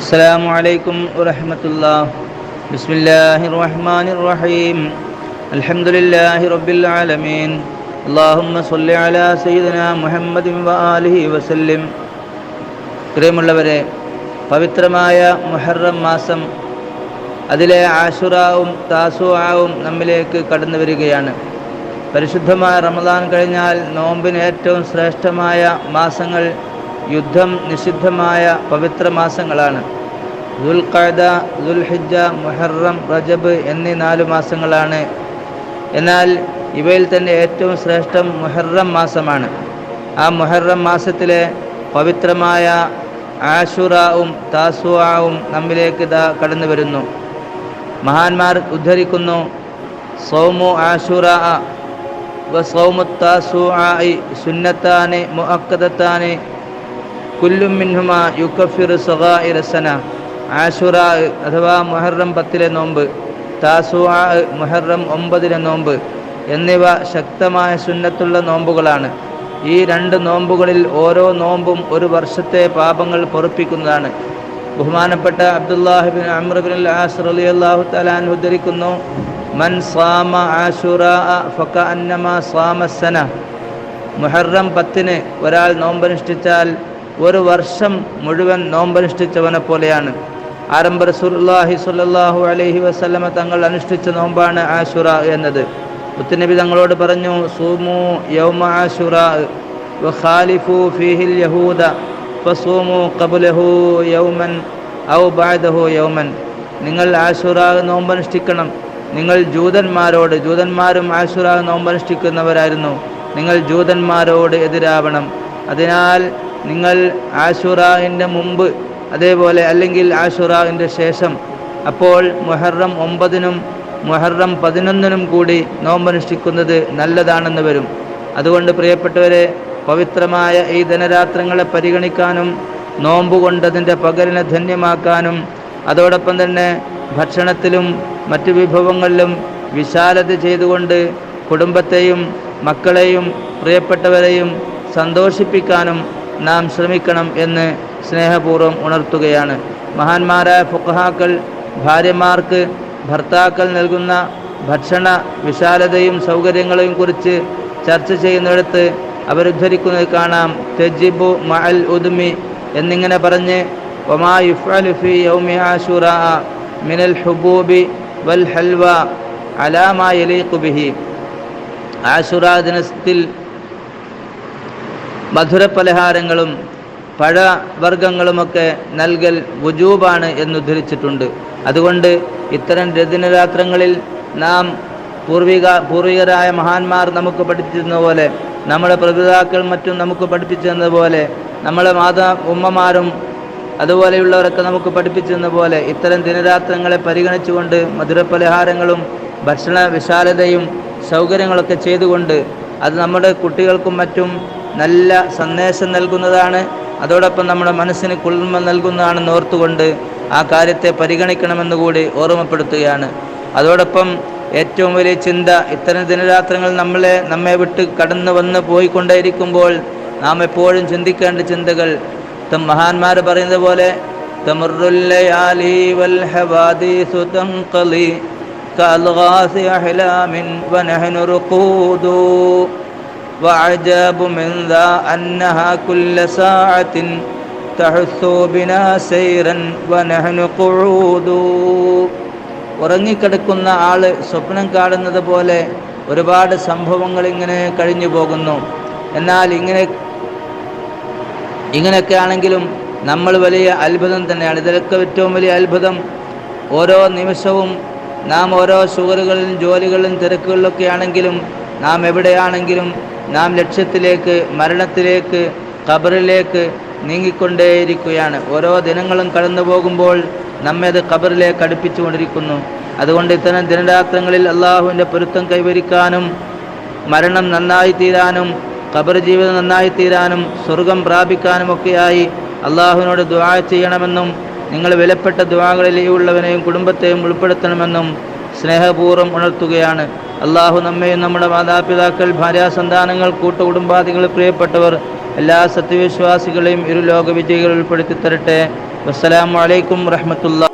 السلام عليكم ورحمة الله بسم الله الرحمن الرحيم الحمد لله رب العالمين اللهم صل على سيدنا محمد وآله وسلم പ്രിയമുള്ളവരെ പവിത്രമായ മുഹറം മാസം അതിലെ ആഷുറാവും താസുവാവും നമ്മിലേക്ക് കടന്നു വരികയാണ് പരിശുദ്ധമായ റമദാൻ കഴിഞ്ഞാൽ നോമ്പിന് ഏറ്റവും ശ്രേഷ്ഠമായ മാസങ്ങൾ യുദ്ധം നിഷിദ്ധമായ പവിത്ര മാസങ്ങളാണ് ദുൽഖാദ ദുൽഹിജ മുഹറം റജബ് എന്നീ നാല് മാസങ്ങളാണ്. എന്നാൽ ഇവയിൽ തന്നെ ഏറ്റവും ശ്രേഷ്ഠം മുഹറം മാസമാണ്. ആ മുഹറം മാസത്തിലെ പവിത്രമായ ആഷുറാവും താസുവാവും നമ്മിലേക്ക് കടന്നു വരുന്നു. മഹാന്മാർ ഉദ്ധരിക്കുന്നു സൗമു ആഷുറ സൗമു ആയി സുന്നത്താനെ മുഅക്കദത്താന് കുല്ലും മിൻഹുമ യുക്കഫിർ സഹാ സന. ആഷുറ അഥവാ മുഹറം പത്തിലെ നോമ്പ് താസുആ മുഹറം ഒമ്പതിലെ നോമ്പ് എന്നിവ ശക്തമായ സുന്നത്തുള്ള നോമ്പുകളാണ്. ഈ രണ്ട് നോമ്പുകളിൽ ഓരോ നോമ്പും ഒരു വർഷത്തെ പാപങ്ങൾ പൊറുപ്പിക്കുന്നതാണ്. ബഹുമാനപ്പെട്ട അബ്ദുല്ലാഹിബിൻ അമ്രബിൻ ആസ് അലി അള്ളാഹു തലാൻ ഉദ്ധരിക്കുന്നു മൻ സാമ ആഷുറ ഫക്ക അന്നമ സാമസന മുഹറം പത്തിന് ഒരാൾ നോമ്പനുഷ്ഠിച്ചാൽ ഒരു വർഷം മുഴുവൻ നോമ്പനുഷ്ഠിച്ചവനെ പോലെയാണ്. ആരംഭ റസൂലുള്ളാഹി സ്വല്ലല്ലാഹു അലൈഹി വസല്ലമ തങ്ങൾ അനുഷ്ഠിച്ച നോമ്പാണ് ആശുറ എന്നത്. ഉത്തനബി തങ്ങളോട് പറഞ്ഞു സൂമു യൗമ ആശുറ വഖാലിഫു ഫീഹിൽ യഹൂദ ഫസൂമു ഖബ്ലഹു യൗമൻ ഔ ബഅദഹു യൗമൻ. നിങ്ങൾ ആഷുറ നോമ്പനുഷ്ഠിക്കണം. നിങ്ങൾ ജൂതന്മാരോട് ജൂതന്മാരും ആഷുറ നോമ്പനുഷ്ഠിക്കുന്നവരായിരുന്നു. നിങ്ങൾ ജൂതന്മാരോട് എതിരാവണം. അതിനാൽ നിങ്ങൾ ആഷുറാവിന്റെ മുമ്പ് അതേപോലെ അല്ലെങ്കിൽ ആഷുറാവിന്റെ ശേഷം അപ്പോൾ മുഹറം ഒമ്പതിനും മുഹറം പതിനൊന്നിനും കൂടി നോമ്പനുഷ്ഠിക്കുന്നത് നല്ലതാണെന്ന് വരും. അതുകൊണ്ട് പ്രിയപ്പെട്ടവരെ പവിത്രമായ ഈ ധനരാത്രങ്ങളെ പരിഗണിക്കാനും നോമ്പ് കൊണ്ടതിന്റെ പകലിനെ ധന്യമാക്കാനും അതോടൊപ്പം തന്നെ ഭക്ഷണത്തിലും മറ്റു വിഭവങ്ങളിലും വിശാലത ചെയ്തുകൊണ്ട് കുടുംബത്തെയും മക്കളെയും പ്രിയപ്പെട്ടവരെയും സന്തോഷിപ്പിക്കാനും നാം ശ്രമിക്കണം എന്ന് സ്നേഹപൂർവം ഉണർത്തുകയാണ്. മഹാന്മാരായ ഫുഖഹാക്കൾ ഭാര്യമാർക്ക് ഭർത്താക്കൾ നൽകുന്ന ഭക്ഷണ വിശാലതയും സൗകര്യങ്ങളെയും കുറിച്ച് ചർച്ച ചെയ്യുന്നിടത്ത് അവരുദ്ധരിക്കുന്നത് കാണാം. തെജിബു മഅൽ ഉദ്മി എന്നിങ്ങനെ പറഞ്ഞ് ഒമാ യുഫ്അലു ഫി യൗമി ആശുറ മിനൽ ഹുബൂബി വൽ ഹൽവ അലാമായലി യലീഖു ബിഹി. ആശുറ ദിനത്തിൽ മധുരപലഹാരങ്ങളും പഴവർഗങ്ങളുമൊക്കെ നൽകൽ വുജൂബാണ് എന്നുദ്ധരിച്ചിട്ടുണ്ട്. അതുകൊണ്ട് ഇത്തരം രതിനരാത്രങ്ങളിൽ നാം പൂർവിക പൂർവികരായ മഹാന്മാർ നമുക്ക് പഠിപ്പിച്ചിരുന്ന പോലെ നമ്മുടെ പ്രപിതാക്കൾ മറ്റും നമുക്ക് പഠിപ്പിച്ചിരുന്ന നമ്മുടെ മാതാ ഉമ്മമാരും അതുപോലെയുള്ളവരൊക്കെ നമുക്ക് പഠിപ്പിച്ചിരുന്ന പോലെ ഇത്തരം ദിനരാത്രങ്ങളെ പരിഗണിച്ചുകൊണ്ട് മധുരപലഹാരങ്ങളും ഭക്ഷണ വിശാലതയും സൗകര്യങ്ങളൊക്കെ ചെയ്തുകൊണ്ട് അത് നമ്മുടെ കുട്ടികൾക്കും മറ്റും നല്ല സന്ദേശം നൽകുന്നതാണ്. അതോടൊപ്പം നമ്മുടെ മനസ്സിന് കുളിർമ നൽകുന്നതാണെന്ന് ഓർത്തുകൊണ്ട് ആ കാര്യത്തെ പരിഗണിക്കണമെന്ന് കൂടി ഓർമ്മപ്പെടുത്തുകയാണ്. അതോടൊപ്പം ഏറ്റവും വലിയ ചിന്ത ഇത്തരം ദിനരാത്രങ്ങൾ നമ്മളെ നമ്മെ വിട്ട് കടന്നു വന്ന് പോയിക്കൊണ്ടേയിരിക്കുമ്പോൾ നാം എപ്പോഴും ചിന്തിക്കേണ്ട ചിന്തകൾ തം മഹാന്മാർ പറയുന്നത് പോലെ തമുറുല്ലയാലി وعجاب من ذا أنها كل ساعة تحث بنا سيرا ونحن قعود ഉറങ്ങിക്കിടക്കുന്ന ആള് സ്വപ്നം കാണുന്നത് പോലെ ഒരുപാട് സംഭവങ്ങൾ ഇങ്ങനെ കഴിഞ്ഞു പോകുന്നു എന്നാൽ ഇങ്ങനെ ഇങ്ങനെയൊക്കെ ആണെങ്കിലും നമ്മൾ വലിയ അത്ഭുതം തന്നെയാണ് ഇതിലൊക്കെ ഏറ്റവും വലിയ അത്ഭുതം ഓരോ നിമിഷവും നാം ഓരോ ഷുഗറുകളിലും ജോലികളിലും തിരക്കുകളിലൊക്കെ ആണെങ്കിലും നാം എവിടെയാണെങ്കിലും നാം ലക്ഷ്യത്തിലേക്ക് മരണത്തിലേക്ക് ഖബറിലേക്ക് നീങ്ങിക്കൊണ്ടേയിരിക്കുകയാണ്. ഓരോ ദിനങ്ങളും കടന്നു പോകുമ്പോൾ നമ്മെ അത് ഖബറിലേക്ക് അടുപ്പിച്ചുകൊണ്ടിരിക്കുന്നു. അതുകൊണ്ട് ഇത്തരം ദിനരാത്രങ്ങളിൽ അള്ളാഹുവിന്റെ പൊരുത്തം കൈവരിക്കാനും മരണം നന്നായി തീരാനും ഖബർ ജീവിതം നന്നായി തീരാനും സ്വർഗം പ്രാപിക്കാനുമൊക്കെയായി അള്ളാഹുവിനോട് ദുആ ചെയ്യണമെന്നും നിങ്ങൾ വിലപ്പെട്ട ദുആകളിൽ ഉള്ളവനെയും കുടുംബത്തെയും ഉൾപ്പെടുത്തണമെന്നും സ്നേഹപൂർവം ഉണർത്തുകയാണ്. അള്ളാഹു നമ്മയും നമ്മുടെ മാതാപിതാക്കൾ ഭാര്യാസന്താനങ്ങൾ കൂട്ടുകുടുംബാദികൾ പ്രിയപ്പെട്ടവർ എല്ലാ സത്യവിശ്വാസികളെയും ഇരു ലോകവിജയികൾ ഉൾപ്പെടുത്തി തരട്ടെ വസ്സലാമു അലൈക്കും വറഹമത്തുള്ള